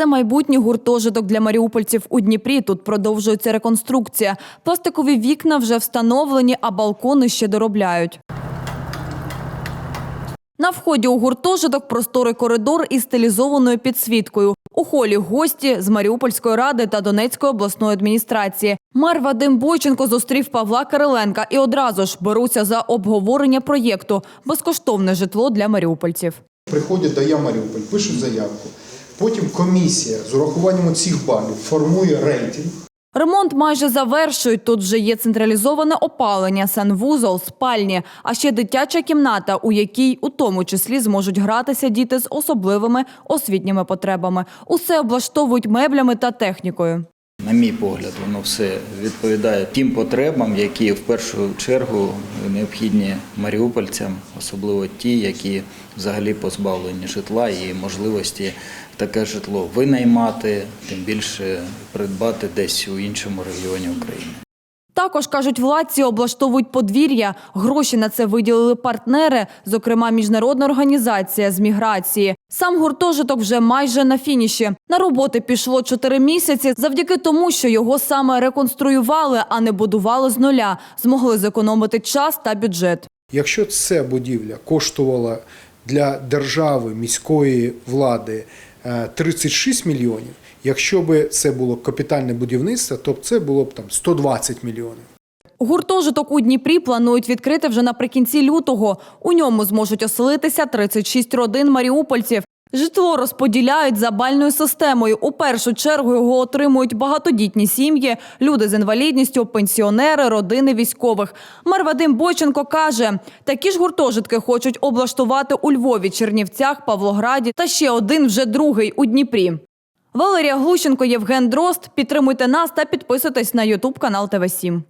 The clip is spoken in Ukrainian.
Це майбутній гуртожиток для маріупольців у Дніпрі. Тут продовжується реконструкція. Пластикові вікна вже встановлені, а балкони ще доробляють. На вході у гуртожиток просторий коридор із стилізованою підсвіткою. У холі гості з Маріупольської ради та Донецької обласної адміністрації. Мер Вадим Бойченко зустрів Павла Кириленка і одразу ж беруться за обговорення проєкту безкоштовне житло для маріупольців. Приходять до Я Маріуполь, пишуть заявку. Потім комісія з урахуванням цих балів формує рейтинг. Ремонт майже завершують. Тут вже є централізоване опалення, санвузол, спальні, а ще дитяча кімната, у якій у тому числі зможуть гратися діти з особливими освітніми потребами. Усе облаштовують меблями та технікою. На мій погляд, воно все відповідає тим потребам, які в першу чергу необхідні маріупольцям, особливо ті, які взагалі позбавлені житла і можливості таке житло винаймати, тим більше придбати десь у іншому регіоні України. Також кажуть, владці облаштовують подвір'я. Гроші на це виділили партнери, зокрема міжнародна організація з міграції. Сам гуртожиток вже майже на фініші. На роботи пішло чотири місяці завдяки тому, що його саме реконструювали, а не будували з нуля. Змогли зекономити час та бюджет. Якщо ця будівля коштувала для держави міської влади е, 36 мільйонів, якщо б це було капітальне будівництво, то це було б там 120 мільйонів. Гуртожиток у Дніпрі планують відкрити вже наприкінці лютого. У ньому зможуть оселитися 36 родин маріупольців. Житло розподіляють за бальною системою. У першу чергу його отримують багатодітні сім'ї, люди з інвалідністю, пенсіонери, родини військових. Мер Вадим Бойченко каже, такі ж гуртожитки хочуть облаштувати у Львові, Чернівцях, Павлограді та ще один вже другий у Дніпрі. Валерія Глущенко, Євген Дрозд. Підтримуйте нас та підписуйтесь на Ютуб канал ТВ 7